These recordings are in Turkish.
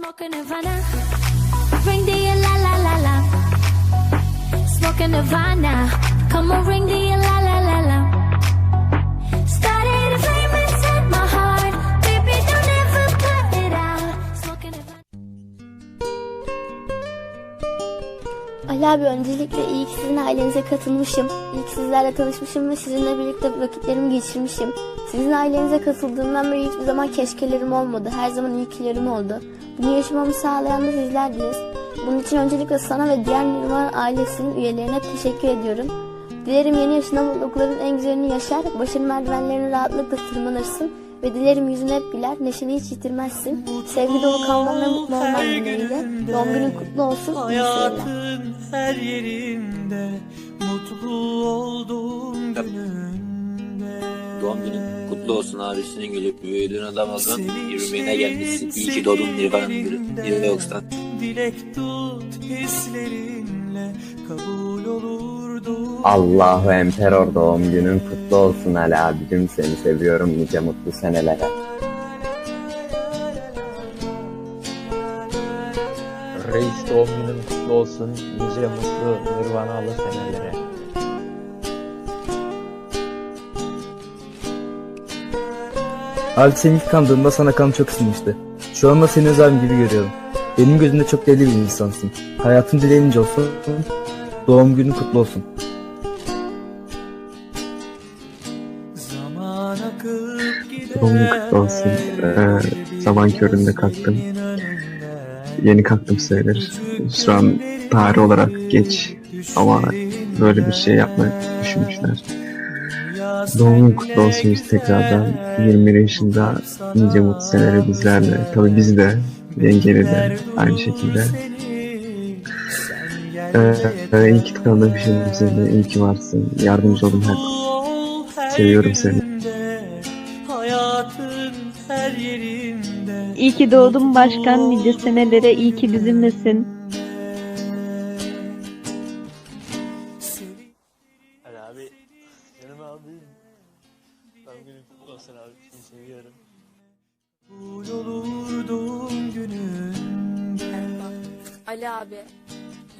Smoking Nirvana. Ring the la la la la. Smoking Nirvana. Come on, ring the la la la la. Started a flame inside my heart. Baby, don't ever put it out. Smoking Nirvana. Ali abi öncelikle iyi ki sizin ailenize katılmışım. İyi ki sizlerle tanışmışım ve sizinle birlikte vakitlerimi geçirmişim. Sizin ailenize katıldığımdan beri hiçbir zaman keşkelerim olmadı. Her zaman iyikilerim oldu. Bunu yaşamamı sağlayan da sizlerdiniz. Bunun için öncelikle sana ve diğer Nirvana ailesinin üyelerine teşekkür ediyorum. Dilerim yeni yaşında mutlulukların en güzelini yaşar, başarı merdivenlerini rahatlıkla tırmanırsın ve dilerim yüzün hep güler, neşeni hiç yitirmezsin. Sevgi dolu kalman ve mutlu olman dileğiyle. Doğum günün kutlu olsun. İyi. Hayatın her yerinde mutlu olduğum gününde. Doğum günün kutlu olsun abi. Senin gülüp büyüdüğün adamazın yürümeyine gelmişsin. İyi ki doğdun Nirvana'nın bir yoksan. Dilek tut hislerinle kabul olurdu. Allahu Emperor doğum günün kutlu olsun Ali abicim seni seviyorum nice mutlu senelere. Reis doğum günün kutlu olsun. Nice mutlu nirvanalı senelere. Abi seni ilk tanıdığımda sana kanım çok ısınmıştı. Şu anda seni öz abim gibi görüyorum. Benim gözümde çok deli bir insansın. Hayatın dileğince olsun. Doğum günün kutlu olsun. Zaman. Doğum günün kutlu olsun. Ee, sabah köründe kalktım. Yeni kalktım sayılır. Şu an tarih olarak geç ama böyle bir şey yapmayı düşünmüşler. Doğum kutlu olsun tekrardan 21 yaşında nice mutlu seneleri bizlerle. Tabii biz de yengeli de aynı şekilde. Ee, e, iyi ki tanımışım seni, iyi ki varsın. Yardımcı olun hep. Seviyorum seni. Hayatın her yerinde. İyi ki doğdun başkan nice senelere iyi ki bizimlesin. Ali abi,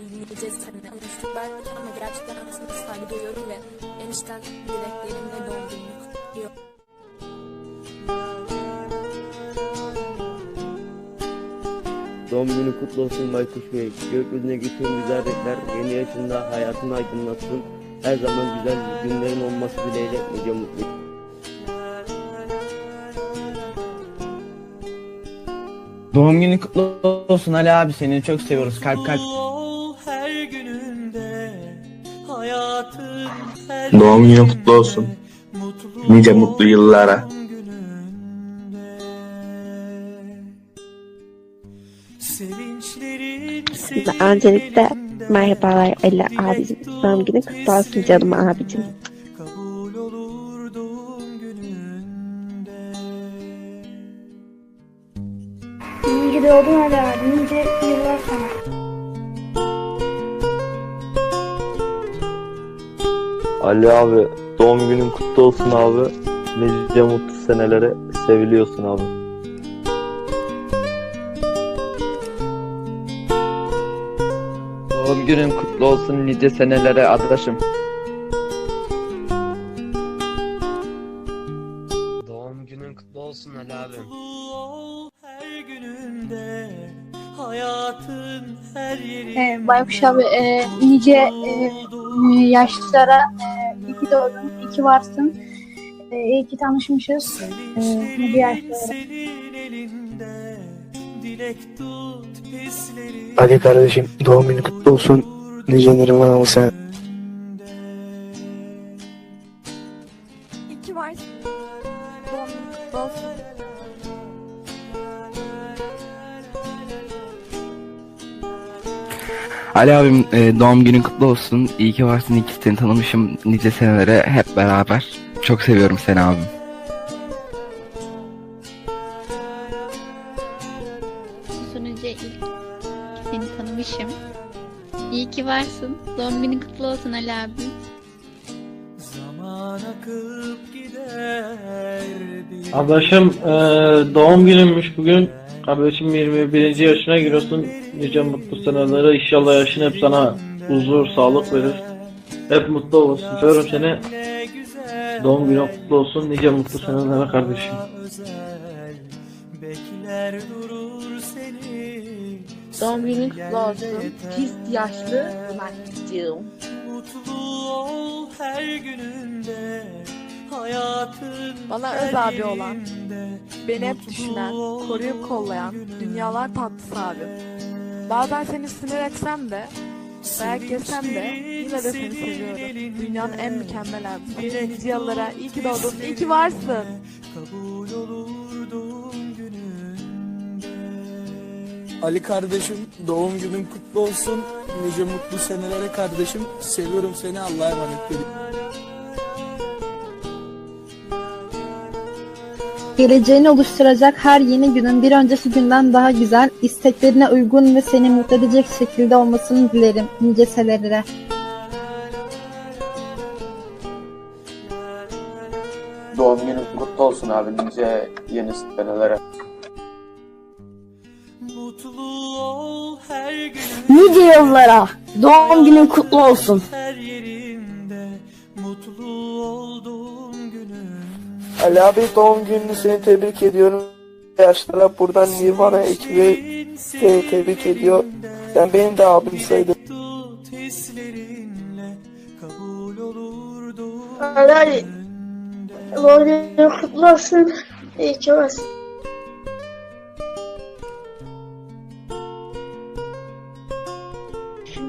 İngilizce seninle konuştuk ben ama gerçekten aslında saygı duyuyorum ve enişten dileklerimle doğum gününü kutluyor. Doğum günü kutlu olsun Baykuş Bey. Gökyüzüne bütün güzel renkler yeni yaşında hayatını aydınlatsın. Her zaman güzel günlerin olması dileğiyle nice mutlu. Doğum günün kutlu olsun Ali abi seni çok seviyoruz kalp kalp. Her gününde. Hayatın her Doğum günün kutlu olsun. Mutlu Nice mutlu yıllara. gününde. Sevinçlerin Öncelikle merhabalar Ali abicim. Doğum günün kutlu olsun canım abicim. İyi ki doğdun Ali abi. Nice yıllar sana. Ali abi doğum günün kutlu olsun abi. Nice mutlu senelere seviliyorsun abi. Doğum günün kutlu olsun nice senelere adaşım. Doğum günün kutlu olsun Ali abi. Gününde. Hayatın her yerinde. Ee, Baykuş abi e, nice e, yaşlara e, iyi ki doğdun, iyi ki varsın. E, iyi ki tanışmışız. Ee, nice yaşlara. Senin elinde dilek tut hislerin. Hadi kardeşim doğum günün kutlu olsun. Nice Nirvanalı sen. Ali abim e, doğum günün kutlu olsun. İyi ki varsın iyi ki seni tanımışım nice senelere hep beraber. Çok seviyorum seni abim. Sonucu ilk seni tanımışım. İyi ki varsın. Doğum günün kutlu olsun Ali abim. Zaman akıp gider. bir Adaşım, eee, doğum günümmüş bugün. Kardeşim 21. yaşına giriyorsun. Nice mutlu senelere. İnşallah yaşın hep sana huzur, sağlık verir. Hep mutlu olasın. Seviyorum seni. Doğum günün kutlu olsun. Nice mutlu senelere kardeşim. Bekler durur seni Doğum günün kutlu olsun. Pis yaşlı Mert'ciğim. Mutlu ol her gününde Bana öz abi olan, beni hep düşünen, koruyup kollayan, dünyalar tatlısı abim. Bazen seni sinir etsem de, dayak yesem de yine de seni seviyorum. Dünyanın en mükemmel abisi. Nice yıllara iyi ki doğdun, iyi ki varsın. Ali kardeşim doğum günün kutlu olsun. Nice mutlu senelere kardeşim. Seviyorum seni Allah'a emanet ediyorum. Geleceğini oluşturacak her yeni günün bir önceki günden daha güzel, isteklerine uygun ve seni mutlu edecek şekilde olmasını dilerim nice senelere. Doğum günün kutlu olsun abi nice yeni senelere. Mutlu ol her gününde Nice yıllara. Doğum günün kutlu olsun. Ali abi doğum gününü seni tebrik ediyorum. Yaşlara buradan Nirvana ekibi seni tebrik ediyor. Sen benim de abim sayılır. Ali doğum günün kutlu olsun. İyi ki varsın.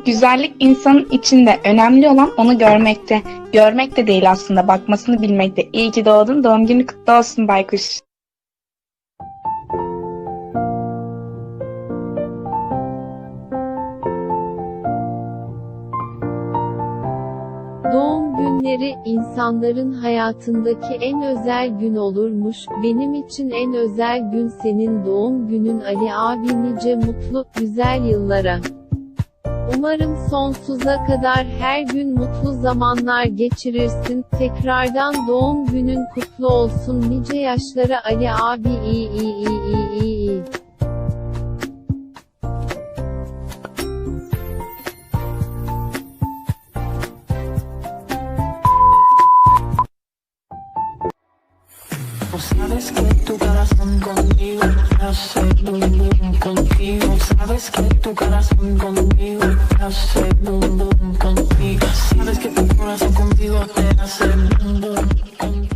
Güzellik insanın içinde. Önemli olan onu görmekte. Görmek de değil aslında, bakmasını bilmekte. İyi ki doğdun, doğum günü kutlu olsun Baykuş. Doğum günleri insanların hayatındaki en özel gün olurmuş. Benim için en özel gün senin doğum günün Ali abi nice mutlu, güzel yıllara. Umarım sonsuza kadar her gün mutlu zamanlar geçirirsin. Tekrardan doğum günün kutlu olsun. Nice yaşlara Ali abi iyi iyi iyi iyi iyi Sabes que tu corazón conmigo hace bum bum contigo. Sabes que tu corazón conmigo hace bum bum contigo. Sabes que tu corazón contigo te hace bum bum contigo.